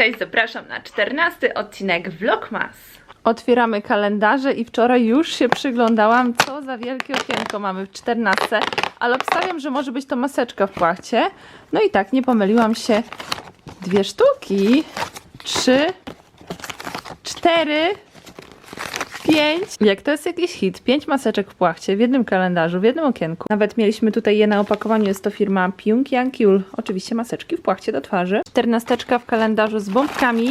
Cześć, zapraszam na 14 odcinek Vlogmas. Otwieramy kalendarze i wczoraj już się przyglądałam, co za wielkie okienko mamy w 14, ale obstawiam, że może być to maseczka w płachcie. No i tak, nie pomyliłam się. Dwie sztuki, trzy, cztery, pięć. Jak to jest jakiś hit, pięć maseczek w płachcie w jednym kalendarzu, w jednym okienku. Nawet mieliśmy tutaj je na opakowaniu, jest to firma Pyongyang Yul. Oczywiście maseczki w płachcie do twarzy. Czternasteczka w kalendarzu z bombkami.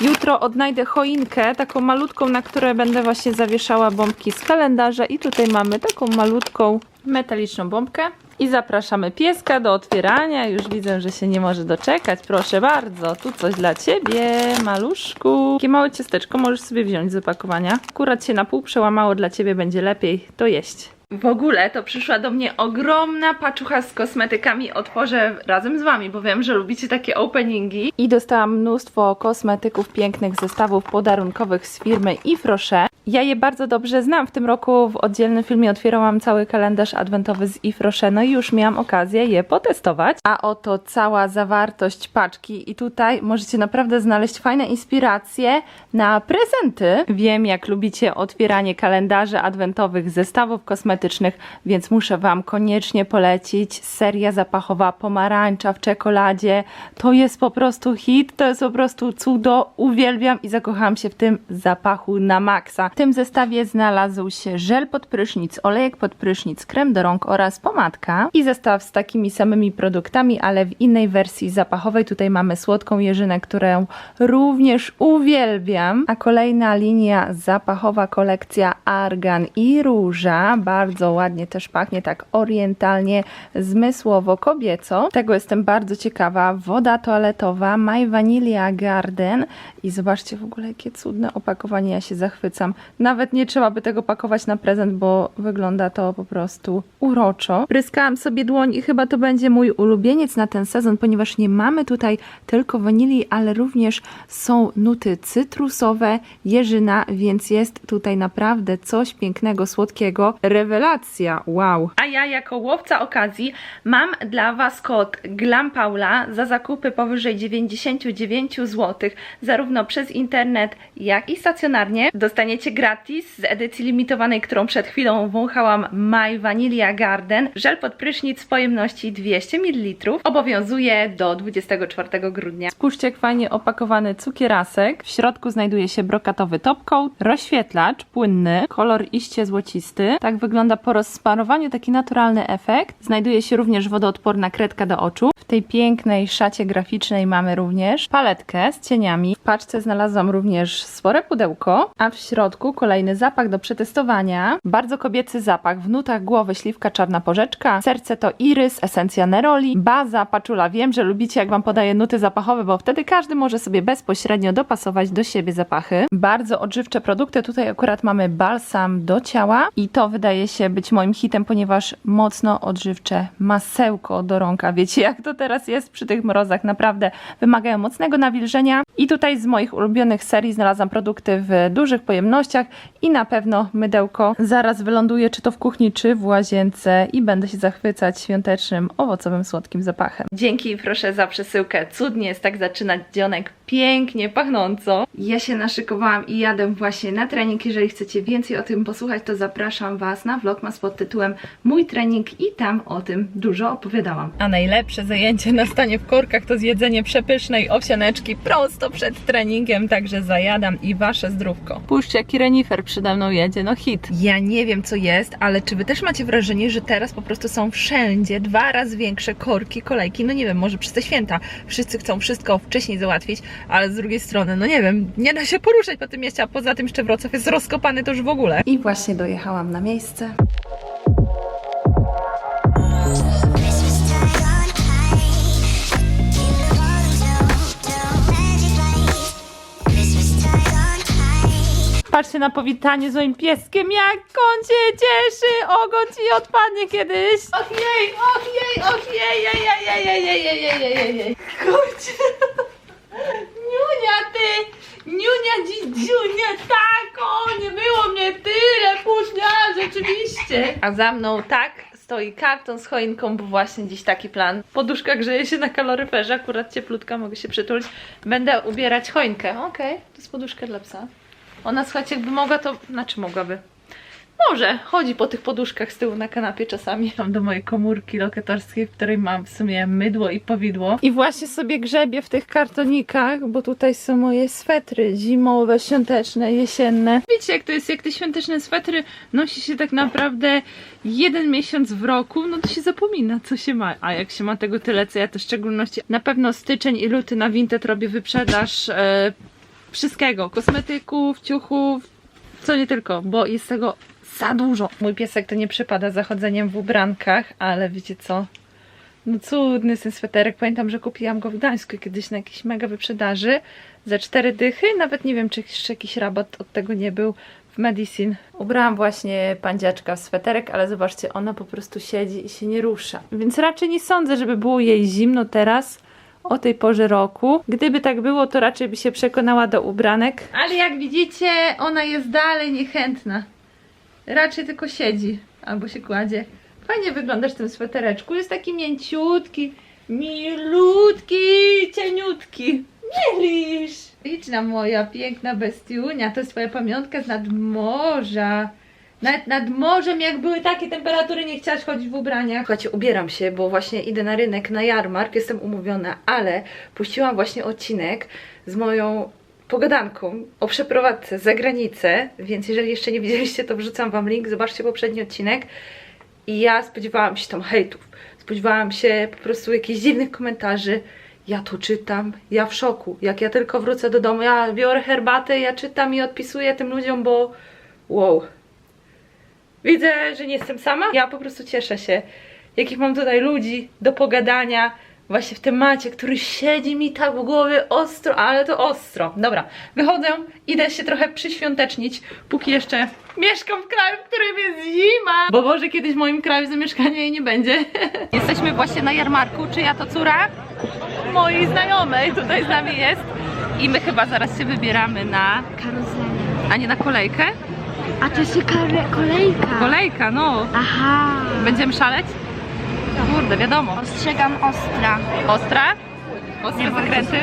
Jutro odnajdę choinkę, taką malutką, na której będę właśnie zawieszała bombki z kalendarza i tutaj mamy taką malutką metaliczną bombkę. I zapraszamy pieska do otwierania. Już widzę, że się nie może doczekać. Proszę bardzo, tu coś dla ciebie, maluszku. Takie małe ciasteczko możesz sobie wziąć z opakowania. Akurat się na pół przełamało, dla ciebie będzie lepiej to jeść. W ogóle to przyszła do mnie ogromna paczucha z kosmetykami. Otworzę razem z wami, bo wiem, że lubicie takie openingi. I dostałam mnóstwo kosmetyków, pięknych zestawów podarunkowych z firmy Ifrosze. Ja je bardzo dobrze znam. W tym roku w oddzielnym filmie otwierałam cały kalendarz adwentowy z Ifrosze, no i już miałam okazję je potestować. A oto cała zawartość paczki i tutaj możecie naprawdę znaleźć fajne inspiracje na prezenty. Wiem, jak lubicie otwieranie kalendarzy adwentowych, zestawów kosmetycznych, więc muszę Wam koniecznie polecić seria zapachowa pomarańcza w czekoladzie. To jest po prostu hit, to jest po prostu cudo. Uwielbiam i zakochałam się w tym zapachu na maksa. W tym zestawie znalazł się żel pod prysznic, olejek pod prysznic, krem do rąk oraz pomadka i zestaw z takimi samymi produktami, ale w innej wersji zapachowej. Tutaj mamy słodką jeżynę, którą również uwielbiam. A kolejna linia zapachowa kolekcja Argan i Róża. Bardzo ładnie też pachnie, tak orientalnie, zmysłowo, kobieco. Tego jestem bardzo ciekawa. Woda toaletowa My Vanilla Garden i zobaczcie w ogóle jakie cudne opakowanie, ja się zachwycam. Nawet nie trzeba by tego pakować na prezent, bo wygląda to po prostu uroczo. Pryskałam sobie dłoń i chyba to będzie mój ulubieniec na ten sezon, ponieważ nie mamy tutaj tylko wanilii, ale również są nuty cytrusowe, jeżyna, więc jest tutaj naprawdę coś pięknego, słodkiego. Rewelacja, wow! A ja jako łowca okazji mam dla Was kod GLAMPAULA za zakupy powyżej 99 zł, zarówno przez internet, jak i stacjonarnie. Dostaniecie gratis z edycji limitowanej, którą przed chwilą wąchałam My Vanilla Garden. Żel pod prysznic w pojemności 200 ml. Obowiązuje do 24 grudnia. Spójrzcie, jak fajnie opakowany cukierasek. W środku znajduje się brokatowy topcoat, rozświetlacz płynny, kolor iście złocisty. Tak wygląda po rozsmarowaniu taki naturalny efekt. Znajduje się również wodoodporna kredka do oczu. W tej pięknej szacie graficznej mamy również paletkę z cieniami. W paczce znalazłam również spore pudełko, a w środku kolejny zapach do przetestowania. Bardzo kobiecy zapach w nutach głowy śliwka czarna porzeczka, serce to irys, esencja neroli, baza, paczula. Wiem, że lubicie jak Wam podaję nuty zapachowe, bo wtedy każdy może sobie bezpośrednio dopasować do siebie zapachy. Bardzo odżywcze produkty. Tutaj akurat mamy balsam do ciała i to wydaje się być moim hitem, ponieważ mocno odżywcze masełko do rąk. A wiecie jak to teraz jest przy tych mrozach? Naprawdę wymagają mocnego nawilżenia. I tutaj z moich ulubionych serii znalazłam produkty w dużych pojemnościach i na pewno mydełko zaraz wyląduje czy to w kuchni, czy w łazience i będę się zachwycać świątecznym, owocowym, słodkim zapachem. Dzięki proszę za przesyłkę. Cudnie jest tak zaczynać dzionek pięknie, pachnąco. Ja się naszykowałam i jadę właśnie na trening. Jeżeli chcecie więcej o tym posłuchać, to zapraszam Was na vlogmas pod tytułem Mój trening i tam o tym dużo opowiadałam. A najlepsze zajęcie na stanie w korkach to zjedzenie przepysznej owsianeczki prosto przed treningiem, także zajadam i wasze zdrówko. Puśćcie jaki renifer przede mną jedzie, no hit. Ja nie wiem co jest, ale czy Wy też macie wrażenie, że teraz po prostu są wszędzie dwa razy większe korki, kolejki? No nie wiem, może przez te święta wszyscy chcą wszystko wcześniej załatwić, ale z drugiej strony, no nie wiem, nie da się poruszać po tym mieście, a poza tym jeszcze Wrocław jest rozkopany to już w ogóle. I właśnie dojechałam na miejsce. Patrzcie na powitanie z moim pieskiem, jak on się cieszy! Ogon ci odpadnie kiedyś! Och jej, och jej, och jej, jej, jej, jej, jej, jej, jej, jej, jej, jej. Kurczę. Niunia ty, niunia dzidziunia, tak, o, nie było mnie tyle, pusznia, rzeczywiście. A za mną tak stoi karton z choinką, bo właśnie dziś taki plan. Poduszka grzeje się na kaloryferze, akurat cieplutka, mogę się przytulić. Będę ubierać choinkę. Okej, to jest poduszka dla psa. Ona, słuchajcie, jakby mogła to... Znaczy mogłaby. Może, chodzi po tych poduszkach z tyłu na kanapie czasami. Mam do mojej komórki lokatorskiej, w której mam w sumie mydło i powidło. I właśnie sobie grzebię w tych kartonikach, bo tutaj są moje swetry zimowe, świąteczne, jesienne. Wiecie jak to jest, jak te świąteczne swetry nosi się tak naprawdę jeden miesiąc w roku, no to się zapomina co się ma. A jak się ma tego tyle, co ja to w szczególności na pewno styczeń i luty na Vinted robię wyprzedaż e, wszystkiego. Kosmetyków, ciuchów, co nie tylko, bo jest tego za dużo. Mój piesek to nie przypada za chodzeniem w ubrankach, ale wiecie co? No cudny jest ten sweterek. Pamiętam, że kupiłam go w Gdańsku kiedyś na jakiejś mega wyprzedaży za cztery dychy. Nawet nie wiem, czy jeszcze jakiś rabat od tego nie był w Medicine. Ubrałam właśnie pandziaczka w sweterek, ale zobaczcie, ona po prostu siedzi i się nie rusza. Więc raczej nie sądzę, żeby było jej zimno teraz o tej porze roku. Gdyby tak było, to raczej by się przekonała do ubranek. Ale jak widzicie, ona jest dalej niechętna. Raczej tylko siedzi albo się kładzie. Fajnie wyglądasz w tym swetereczku. Jest taki mięciutki, milutki, cieniutki. Mielisz! Liczna moja piękna bestiunia. To jest twoja pamiątka z nadmorza. Nawet nad morzem, jak były takie temperatury, nie chciałaś chodzić w ubraniach. Słuchajcie, ubieram się, bo właśnie idę na rynek, na jarmark, jestem umówiona, ale puściłam właśnie odcinek z moją pogadanką o przeprowadzce za granicę, więc jeżeli jeszcze nie widzieliście, to wrzucam wam link, zobaczcie poprzedni odcinek. I ja spodziewałam się tam hejtów, spodziewałam się po prostu jakichś dziwnych komentarzy. Ja to czytam, ja w szoku. Jak ja tylko wrócę do domu, ja biorę herbatę, ja czytam i odpisuję tym ludziom, bo wow. Widzę, że nie jestem sama. Ja po prostu cieszę się, jakich mam tutaj ludzi do pogadania właśnie w temacie, który siedzi mi tak w głowie ostro, ale to ostro. Dobra, wychodzę, idę się trochę przyświątecznić, póki jeszcze mieszkam w kraju, w którym jest zima. Bo może kiedyś w moim kraju zamieszkania jej nie będzie. Jesteśmy właśnie na jarmarku. Czyja to córa? Mojej znajomej tutaj z nami jest. I my chyba zaraz się wybieramy na... Karuzelę. A nie na kolejkę? A to jest kare- kolejka. Kolejka, no. Aha. Będziemy szaleć? Kurde, wiadomo. Ostrzegam ostra. Ostra? Ostre zakręty?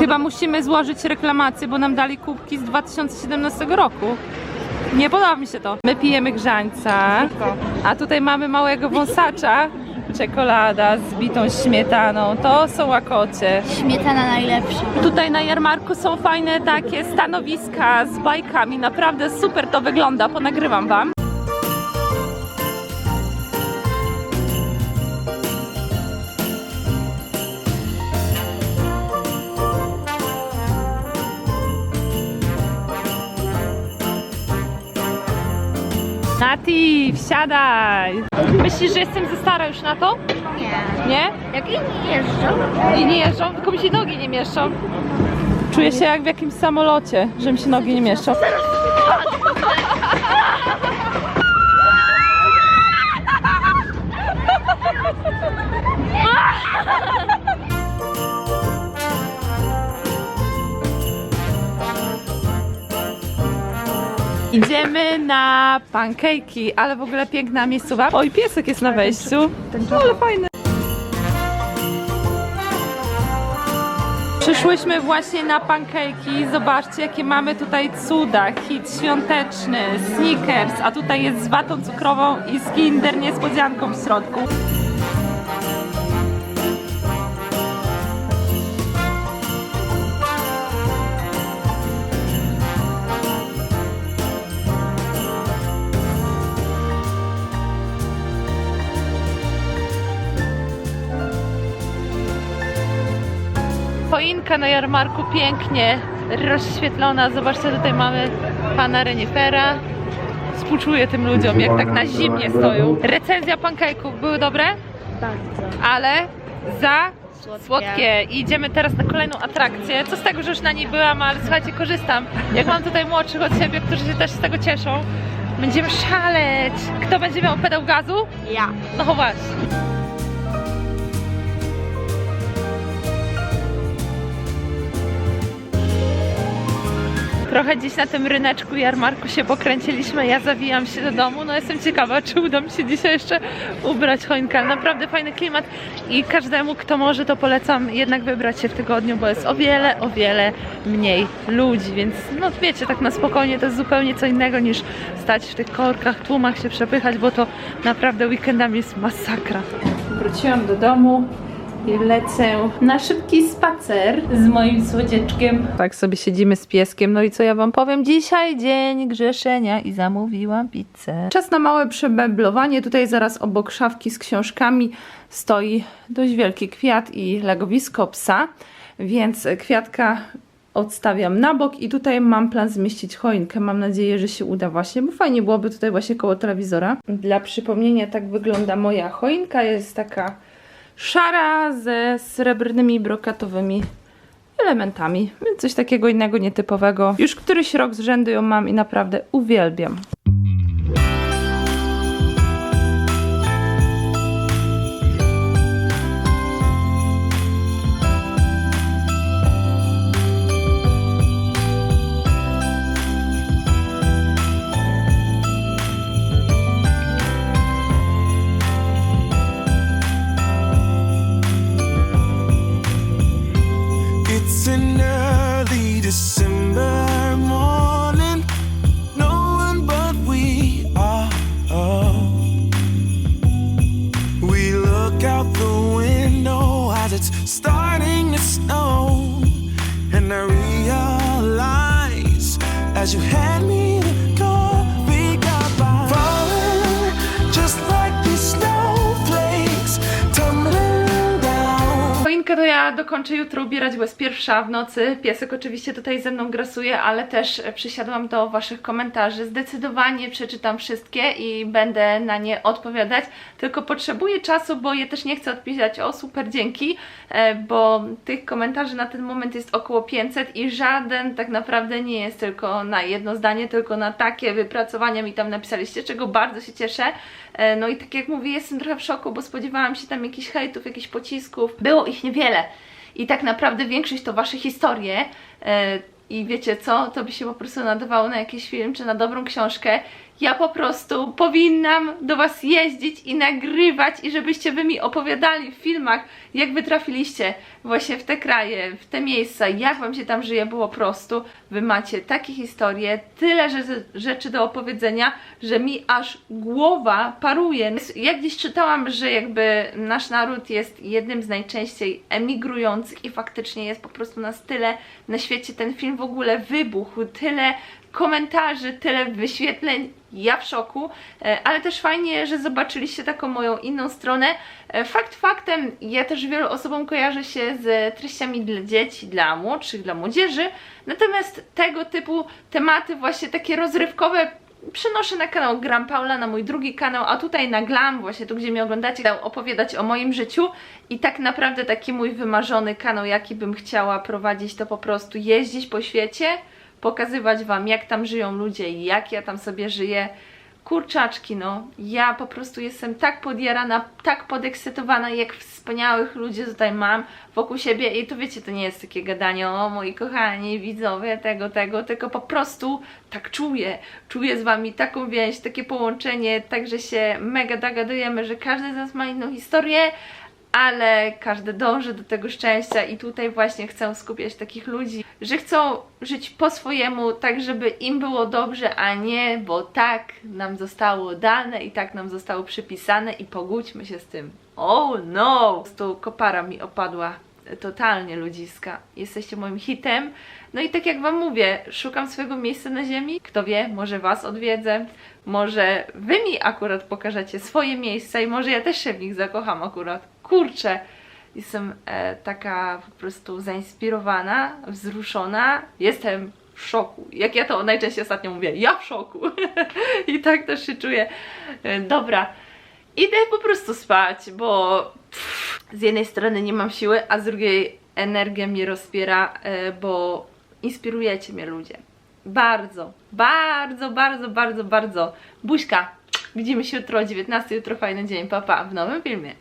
Chyba musimy złożyć reklamację, bo nam dali kubki z 2017 roku. Nie podoba mi się to. My pijemy grzańca, a tutaj mamy małego wąsacza. Czekolada z bitą śmietaną. To są łakocie. Śmietana najlepsza. Tutaj na jarmarku są fajne takie stanowiska z bajkami. Naprawdę super to wygląda. Ponagrywam wam. Nati, wsiadaj! Myślisz, że jestem za stara już na to? Nie. Nie? Jak inni jeżdżą? I nie jeżdżą, tylko mi się nogi nie mieszczą. Czuję się jak w jakimś samolocie, że mi się nogi nie mieszczą. Idziemy na pankejki, ale w ogóle piękna miejscowa. Oj, piesek jest na wejściu. No, ale fajny. Przyszłyśmy właśnie na pankejki. Zobaczcie, jakie mamy tutaj cuda. Hit świąteczny, sneakers, a tutaj jest z watą cukrową i z kinder niespodzianką w środku. Choinka na jarmarku pięknie rozświetlona. Zobaczcie, tutaj mamy pana renifera. Współczuję tym ludziom, jak tak na zimnie stoją. Recenzja pancake'ów były dobre, Bardzo. ale za Słodkie. słodkie. I idziemy teraz na kolejną atrakcję. Co z tego, że już na niej byłam, ale słuchajcie, korzystam. Jak mam tutaj młodszych od siebie, którzy się też z tego cieszą, będziemy szaleć. Kto będzie miał pedał gazu? Ja. No właśnie. Trochę dziś na tym ryneczku jarmarku się pokręciliśmy, ja zawijam się do domu, no jestem ciekawa, czy uda mi się dzisiaj jeszcze ubrać choinkę, naprawdę fajny klimat i każdemu, kto może, to polecam jednak wybrać się w tygodniu, bo jest o wiele, o wiele mniej ludzi, więc no wiecie, tak na spokojnie to jest zupełnie co innego niż stać w tych korkach, tłumach się przepychać, bo to naprawdę weekendami jest masakra. Wróciłam do domu lecę na szybki spacer z moim słodzieczkiem. Tak sobie siedzimy z pieskiem. No i co ja wam powiem? Dzisiaj dzień grzeszenia i zamówiłam pizzę. Czas na małe przemeblowanie. Tutaj zaraz obok szafki z książkami stoi dość wielki kwiat i legowisko psa, więc kwiatka odstawiam na bok i tutaj mam plan zmieścić choinkę. Mam nadzieję, że się uda właśnie, bo fajnie byłoby tutaj właśnie koło telewizora. Dla przypomnienia tak wygląda moja choinka. Jest taka szara ze srebrnymi brokatowymi elementami. Więc coś takiego innego, nietypowego. Już któryś rok z rzędu ją mam i naprawdę uwielbiam. It's starting to snow. And I realize as you hand dokończę jutro ubierać, bo jest pierwsza w nocy. Piesek oczywiście tutaj ze mną grasuje, ale też e, przysiadłam do Waszych komentarzy. Zdecydowanie przeczytam wszystkie i będę na nie odpowiadać. Tylko potrzebuję czasu, bo je też nie chcę odpisać o super dzięki, e, bo tych komentarzy na ten moment jest około 500 i żaden tak naprawdę nie jest tylko na jedno zdanie, tylko na takie wypracowania mi tam napisaliście, czego bardzo się cieszę. E, No i tak jak mówię, jestem trochę w szoku, bo spodziewałam się tam jakichś hejtów, jakichś pocisków. Było ich niewiele. I tak naprawdę większość to wasze historie. e, I wiecie co? To by się po prostu nadawało na jakiś film czy na dobrą książkę. Ja po prostu powinnam do was jeździć i nagrywać i żebyście wy mi opowiadali w filmach, jak wy trafiliście właśnie w te kraje, w te miejsca, jak wam się tam żyje, było prostu. Wy macie takie historie, tyle rzeczy do opowiedzenia, że mi aż głowa paruje. Ja gdzieś czytałam, że jakby nasz naród jest jednym z najczęściej emigrujących i faktycznie jest po prostu nas tyle na świecie. Ten film w ogóle wybuchł, tyle komentarzy, tyle wyświetleń, ja w szoku, e, ale też fajnie, że zobaczyliście taką moją inną stronę. E, Fakt faktem, ja też wielu osobom kojarzę się z treściami dla dzieci, dla młodszych, dla młodzieży, natomiast tego typu tematy właśnie takie rozrywkowe przenoszę na kanał Gram Paula, na mój drugi kanał, a tutaj na Glam, właśnie tu gdzie mnie oglądacie, chcę opowiadać o moim życiu. I tak naprawdę taki mój wymarzony kanał, jaki bym chciała prowadzić, to po prostu jeździć po świecie, pokazywać Wam, jak tam żyją ludzie i jak ja tam sobie żyję. Kurczaczki, no. Ja po prostu jestem tak podjarana, tak podekscytowana, jak wspaniałych ludzi tutaj mam wokół siebie i to wiecie, to nie jest takie gadanie o moi kochani widzowie tego, tego, tylko po prostu tak czuję. Czuję z Wami taką więź, takie połączenie, tak, że się mega dogadujemy, że każdy z nas ma inną historię, ale każdy dąży do tego szczęścia i tutaj właśnie chcę skupiać takich ludzi, że chcą żyć po swojemu, tak żeby im było dobrze, a nie, bo tak nam zostało dane i tak nam zostało przypisane i pogódźmy się z tym. Oh no! Po prostu kopara mi opadła totalnie ludziska. Jesteście moim hitem. No i tak jak Wam mówię, szukam swojego miejsca na ziemi. Kto wie, może Was odwiedzę, może Wy mi akurat pokażecie swoje miejsca i może ja też się w nich zakocham akurat. Kurczę, jestem e, taka po prostu zainspirowana, wzruszona. Jestem w szoku. Jak ja to najczęściej ostatnio mówię, ja w szoku. I tak też się czuję. E, dobra, idę po prostu spać, bo pff, z jednej strony nie mam siły, a z drugiej energia mnie rozpiera, e, bo inspirujecie mnie ludzie. Bardzo, bardzo, bardzo, bardzo, bardzo. Buźka. Widzimy się jutro o 19, jutro fajny dzień. Papa, pa, w nowym filmie.